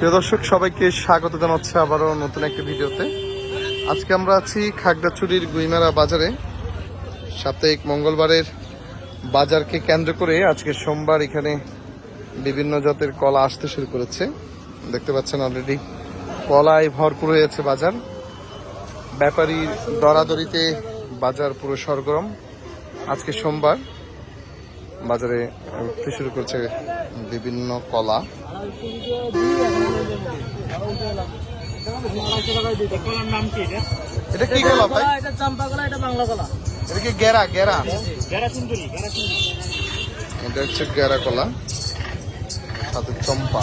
প্রিয় দর্শক, সবাইকে স্বাগত জানাচ্ছি আবারও নতুন একটি ভিডিওতে। আজকে আমরা আছি খাগড়াছড়ির গুইমারা বাজারে। সাপ্তাহিক মঙ্গলবারের বাজারকে কেন্দ্র করে আজকে সোমবার এখানে বিভিন্ন জাতের কলা আসতে শুরু করেছে। দেখতে পাচ্ছেন অলরেডি কলায় ভরপুর হয়েছে বাজার। ব্যাপারী দরাদরিতে বাজার পুরো সরগরম। আজকে সোমবার বাজারে উঠতে শুরু করছে বিভিন্ন কলা। এটা এটা কি কলা ভাই? এটা চাম্পা কলা এটা বাংলা কলা এটা কি গেরা? গেরা? এটা হচ্ছে গেরা কলা সাথে চম্পা।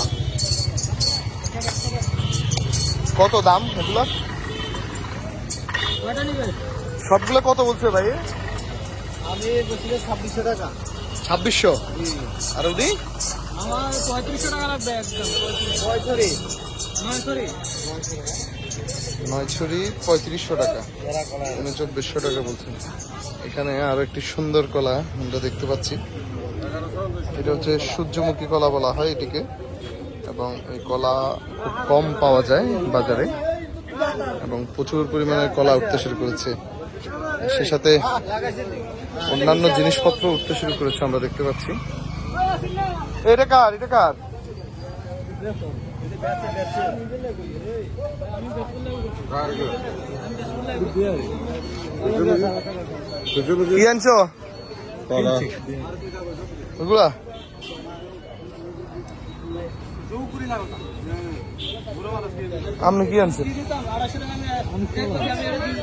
কত দাম এগুলা? সবগুলো কত বলছে ভাই? আমি ছাব্বিশশো টাকা। ছাব্বিশশো? আর উনি আমার পঁয়ত্রিশশো টাকা লাগবে একদম। পঁয়ত্রিশ। নয় সরি নয় ছড়ি পঁয়ত্রিশশো টাকা। উনি চব্বিশশো টাকা বলছেন। এখানে আরও একটি সুন্দর কলা আমরা দেখতে পাচ্ছি। এটা হচ্ছে সূর্যমুখী কলা বলা হয় এটিকে। এবং এই কলা খুব কম পাওয়া যায় বাজারে। এবং প্রচুর পরিমাণে কলা উঠতে শুরু করেছে। সে সাথে অন্যান্য জিনিসপত্র উঠতে শুরু করেছে আমরা দেখতে পাচ্ছি। এটা কার? এটা কার? কি আনছো? ওগুলা? আপনি কি আনছেন?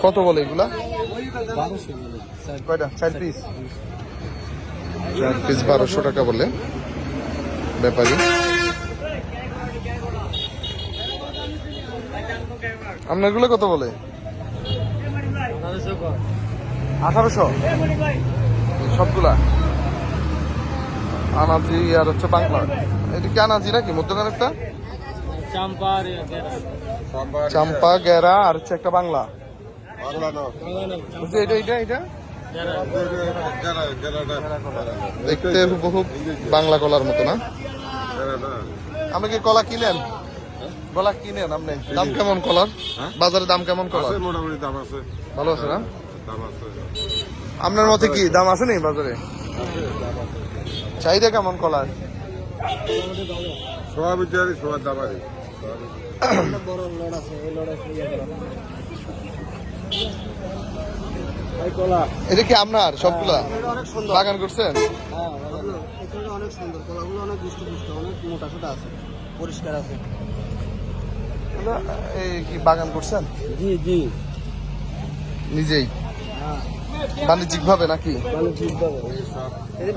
কত বলে এগুলা? কয়টা? চার পিস চার পিস বারোশো টাকা বলে। ব্যাপারী। আপনার এগুলো কত বলে? আঠারোশো। সবগুলা? আনাজি আর হচ্ছে বাংলা। এটা কি আনাজি নাকি? মধ্যখানে একটা? চাম্পা গেরা আর হচ্ছে একটা বাংলা। দেখতে হুবহু বাংলা কলার মতো না? আপনি কি কলা কিনেন? কলা কিনেন আপনি? দাম কেমন কলার? বাজারে দাম কেমন কলার? মোটামুটি দাম আছে। ভালো আছে না? দাম আছে। আপনার মতে কি দাম আছে নি বাজারে? চাহিদা কেমন কলার? বিচারি সবার দাম আছে। এটা কি আপনার সবগুলা? অনেক সুন্দর। বাগান করছেন? এটা অনেক সুন্দর কলাগুলো অনেক দুষ্ট অনেক মোটা সোটা আছে পরিষ্কার আছে। এই কি বাগান করছেন? জি জি। নিজেই? হ্যাঁ। বাণিজ্যিক ভাবে নাকি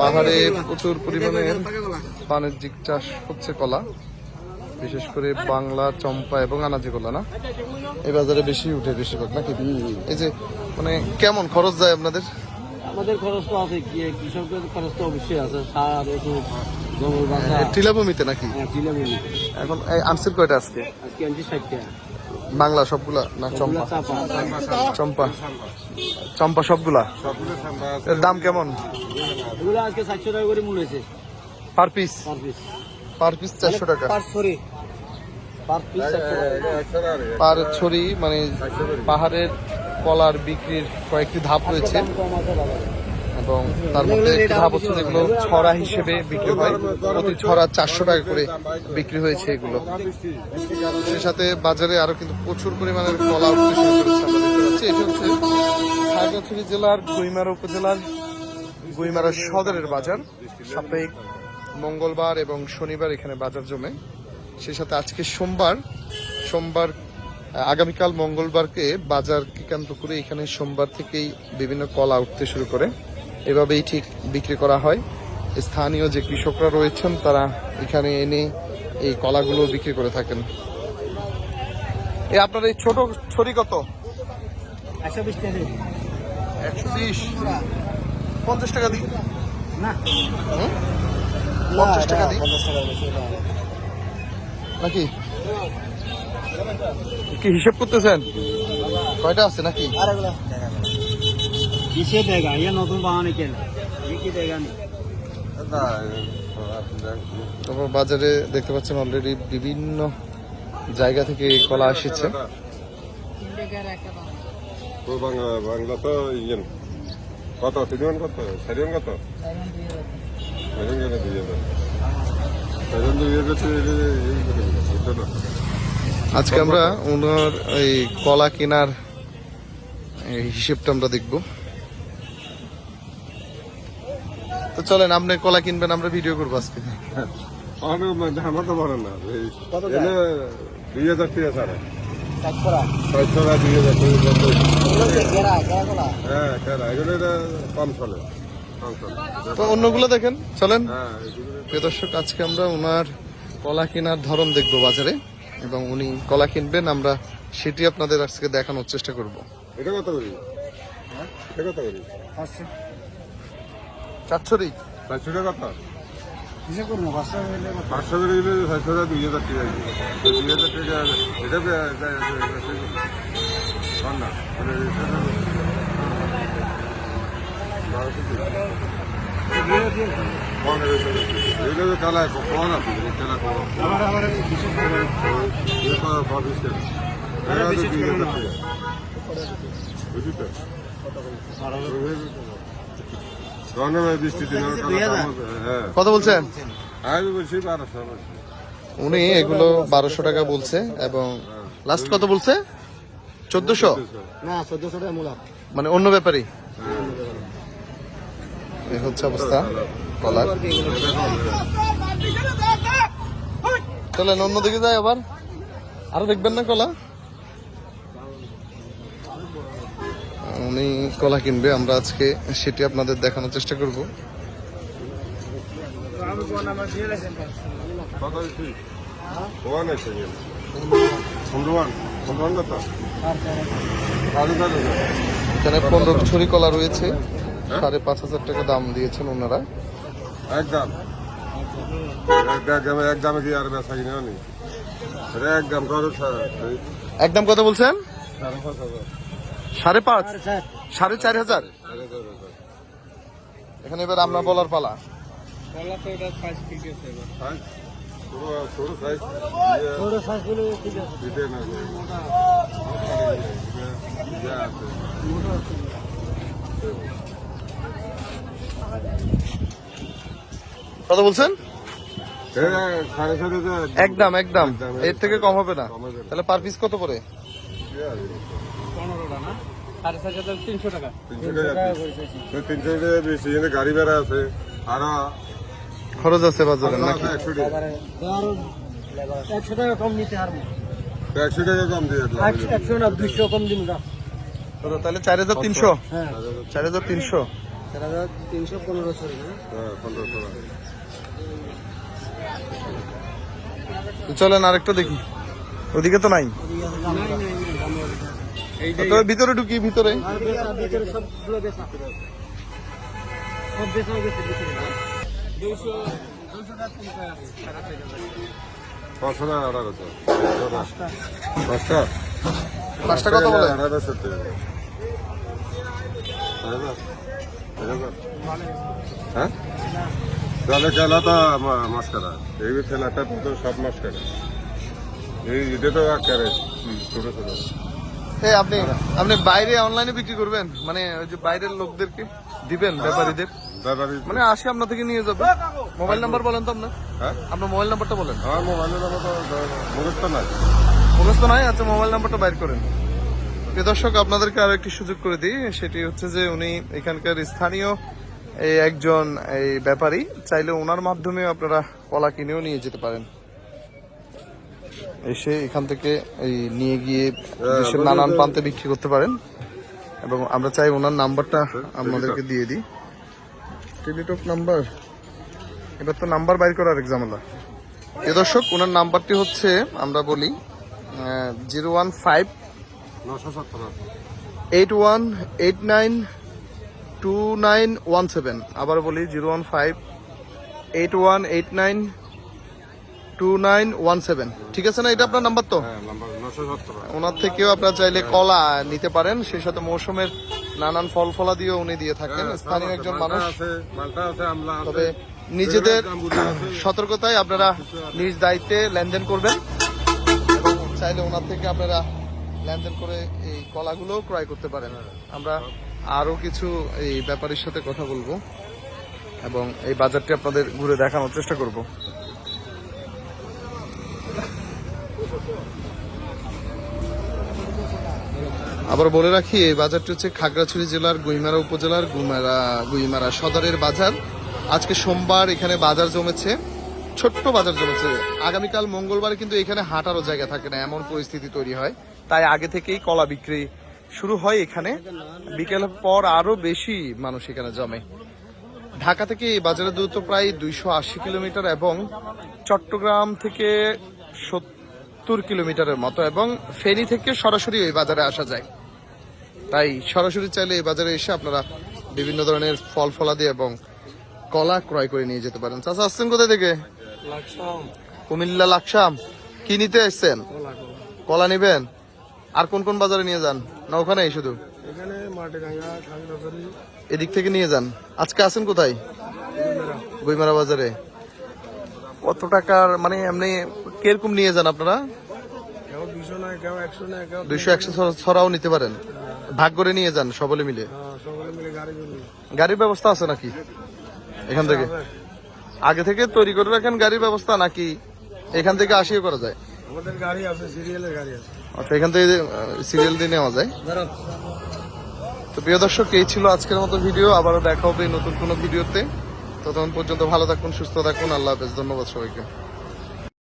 পাহাড়ে প্রচুর পরিমাণে বাণিজ্যিক চাষ হচ্ছে কলা বিশেষ করে বাংলা চম্পা এবং আনাজি কলা না? এই বাজারে বেশি উঠে বেশিরভাগ নাকি? এই যে মানে কেমন খরচ যায় আপনাদের? আমাদের খরচ তো আছে কৃষকদের খরচ তো অবশ্যই আছে সার ওষুধ জঙ্গল বাসা। টিলাভূমিতে নাকি? হ্যাঁ টিলা এখন এই আনসিল কয়টা আজকে? আজকে আনছি ষাট বাংলা সবগুলা না চম্পা? চম্পা। চম্পা সবগুলা? এর দাম কেমন? এগুলো আজকে সাতশো টাকা করে মূল্য হয়েছে। Per piece? Per piece. Per piece চারশো টাকা। পার সরি পার পিস চারশো টাকা। একশো আর পার ছড়ি মানে পাহাড়ের কলার বিক্রির কয়েকটি ধাপ রয়েছে এবং তার মধ্যে একটি ধাপ হচ্ছে যেগুলো ছড়া হিসেবে বিক্রি হয়। প্রতি ছড়া চারশো টাকা করে বিক্রি হয়েছে এগুলো। সেই সাথে বাজারে আরও কিন্তু প্রচুর পরিমাণের কলা এটি হচ্ছে খাগড়াছড়ি জেলার গুইমারা উপজেলার গুইমারা সদরের বাজার। সাপ্তাহিক মঙ্গলবার এবং শনিবার এখানে বাজার জমে। সেই সাথে আজকে সোমবার সোমবার আগামীকাল মঙ্গলবারকে বাজারকে কেন্দ্র করে এখানে সোমবার থেকেই বিভিন্ন কলা উঠতে শুরু করে। এভাবেই ঠিক বিক্রি করা হয়। স্থানীয় যে কৃষকরা রয়েছেন তারা এখানে এনে এই কলাগুলো বিক্রি করে থাকেন। এ আপনার এই ছোট ছড়ি কত? একশো বিশ একশো বিশ। পঞ্চাশ টাকা দিই না। পঞ্চাশ টাকা দিই। নাকি? কি হিসেব করতেছেন? কয়টা আছে নাকি? আর কিসে দেগা ইয়ে নতুন বাহানি কেন? কি দেগা নি তারপর বাজারে দেখতে পাচ্ছেন অলরেডি বিভিন্ন জায়গা থেকে কলা এসেছে। তো বাংলা বাংলা তো ইয়েন কত? তিনজন কত? চারজন কত? চারজন কেন দুই হাজার। চারজন দুই হাজার আজকে আমরা ওনার এই কলা কেনার এই হিসেবটা আমরা দেখব। তো চলেন আপনি কলা কিনবেন আমরা ভিডিও করব আজকে। আমার আমার তো বড় না দুই হাজার ঠিক আছে ছয়শো দুই হাজার হ্যাঁ এগুলো কম চলে কম তো অন্যগুলো দেখেন চলেন। হ্যাঁ প্রিয় দর্শক আজকে আমরা ওনার কলা কেনার ধরন দেখব বাজারে। এবং উনি কলা কিনবেন আমরা সেটি আপনাদের আজকে দেখানোর চেষ্টা করব। এটা কত করি? এটা কত করি? চারশোরই? চারশো টাকা কত? পাঁচশো করে দিলে ছয়শো টাকা দুই হাজার টাকা। দুই হাজার টাকা এটা না। বারোশো এগুলো তো কালায় কম আছে হ্যাঁ কত বলছেন? উনি এগুলো বারোশো টাকা বলছে এবং লাস্ট কত বলছে? চোদ্দশো? চোদ্দশো টাকা মানে অন্য ব্যাপারই। হচ্ছে অবস্থা। কলার। চলেন অন্যদিকে যাই আবার। আরও দেখবেন না কলা? উনি কলা কিনবে, আমরা আজকে সেটি আপনাদের দেখানোর চেষ্টা করব। এখানে পনেরো ছড়ি কলা রয়েছে। সাড়ে পাঁচ হাজার টাকা দাম দিয়েছেন ওনারা। একদম। একদম একদমে কি আর বেচা কিনে নি এটা একদম সাড়ে একদম কত বলছেন? পাঁচ হাজার। সাড়ে পাঁচ? সাড়ে চার। হাজার? সাড়ে চার হাজার। এখানে এবার আমরা বলার পালা। সাইজ কত বলছেন? সাড়ে একদম একদম। একদম, এর থেকে কম হবে না। তাহলে পার পিস কত করে পনেরোটা না? সাড়ে চার হাজার তিনশো টাকা। বেশি গাড়ি ভাড়া আছে আরও খরচ আছে বাজারে নাকি? একশো টাকা। একশো টাকা কম নিতে পারব একশো টাকা কম দিয়ে একশো না দুইশো কম দিন না তাহলে চার হাজার তিনশো? হ্যাঁ। চার হাজার তিনশো? চার হাজার তিনশো পনেরোশো হ্যাঁ পনেরোশো চলেন আরেকটা দেখি। ওদিকে তো নাই। ভিতরে ঢুকি ভিতরে। পাঁচটা? পাঁচটা কত বলে। হ্যাঁ? তাহলে খেলা তো মাছ এই খেলাটা তো সব মাছ এই এটা তো আকারে ছোট ছোট। এই আপনি আপনি বাইরে অনলাইনে বিক্রি করবেন? মানে ওই যে বাইরের লোকদেরকে দিবেন ব্যাপারীদের? ব্যাপারি মানে আসে আপনার থেকে নিয়ে যাবে। মোবাইল নাম্বার বলেন তো আপনার। হ্যাঁ? আপনার মোবাইল নাম্বারটা বলেন। আমার মোবাইলের নাম্বার তো মুখস্থ নাই। মুখস্থ আচ্ছা মোবাইল নাম্বারটা বাইর করেন। দর্শক আপনাদেরকে আরও একটি সুযোগ করে দিই। সেটি হচ্ছে যে উনি এখানকার স্থানীয় এই একজন এই ব্যাপারী চাইলে ওনার মাধ্যমে আপনারা কলা কিনেও নিয়ে যেতে পারেন। এসে এখান থেকে এই নিয়ে গিয়ে দেশের নানান প্রান্তে বিক্রি করতে পারেন। এবং আমরা চাই ওনার নাম্বারটা আপনাদেরকে দিয়ে দিই। টেলিটক নাম্বার এবার তো নাম্বার বাইর করার এক্সামেলা এ দর্শক ওনার নাম্বারটি হচ্ছে আমরা বলি zero one five eight one eight nine two nine one seven আবার বলি zero one five eight one eight nine two nine one seven ঠিক আছে না? এটা আপনার নাম্বার তো? হ্যাঁ ওনার থেকেও আপনার চাইলে কলা নিতে পারেন। সেই সাথে মৌসুমের নানান ফল ফলা দিয়েও উনি দিয়ে থাকেন। স্থানীয় একজন মানুষ। তবে নিজেদের সতর্কতায় আপনারা নিজ দায়িত্বে লেনদেন করবেন। এবং চাইলে ওনার থেকে আপনারা লেনদেন করে এই কলাগুলোও ক্রয় করতে পারেন। আমরা আরও কিছু এই ব্যাপারীর সাথে কথা বলব এবং এই বাজারটি আপনাদের ঘুরে দেখানোর চেষ্টা করব। আবার বলে রাখি, এই বাজারটি হচ্ছে খাগড়াছড়ি জেলার গুইমারা উপজেলার গুইমারা গুইমারা সদরের বাজার। আজকে সোমবার এখানে বাজার জমেছে, ছোট্ট বাজার জমেছে। আগামীকাল মঙ্গলবার কিন্তু এখানে হাঁটারও জায়গা থাকে না, এমন পরিস্থিতি তৈরি হয়। তাই আগে থেকেই কলা বিক্রি শুরু হয় এখানে। বিকেলের পর আরও বেশি মানুষ এখানে জমে। ঢাকা থেকে এই বাজারের দূরত্ব প্রায় দুইশো আশি কিলোমিটার এবং চট্টগ্রাম থেকে সত্তর কিলোমিটারের মতো এবং ফেনী থেকে সরাসরি ওই বাজারে আসা যায়। তাই সরাসরি চাইলে এই বাজারে এসে আপনারা বিভিন্ন ধরনের ফল ফলাদি এবং কলা ক্রয় করে নিয়ে যেতে পারেন। চাচা আসছেন কোথায় থেকে? কুমিল্লা লাকসাম। কি নিতে এসছেন? কলা নিবেন? আর কোন কোন বাজারে নিয়ে যান? না ওখানেই শুধু? এখানে মাটিরাঙ্গা খাগড়াছড়ি এদিক থেকে নিয়ে যান। আজকে আছেন কোথায়? বইমারা বাজারে। কত টাকার মানে এমনি কীরকম নিয়ে যান আপনারা? দুশো একশো নয় দুইশো একশো ছড়াও নিতে পারেন। ভাগ করে নিয়ে যান সকলে মিলে। গুলি গাড়ির ব্যবস্থা আছে নাকি? এখান থেকে? আগে থেকে তৈরি করে রাখেন গাড়ির ব্যবস্থা নাকি এখান থেকে আসিও করা যায়? আমাদের গাড়ি আছে সিরিয়ালের গাড়ি আছে। আচ্ছা এখান থেকে সিরিয়াল দিয়ে নেওয়া যায়। তো প্রিয় দর্শক এই ছিল আজকের মতো ভিডিও আবারও দেখা হবে নতুন কোনো ভিডিওতে ততক্ষণ পর্যন্ত ভালো থাকুন সুস্থ থাকুন। আল্লাহ হাফেজ। ধন্যবাদ সবাইকে।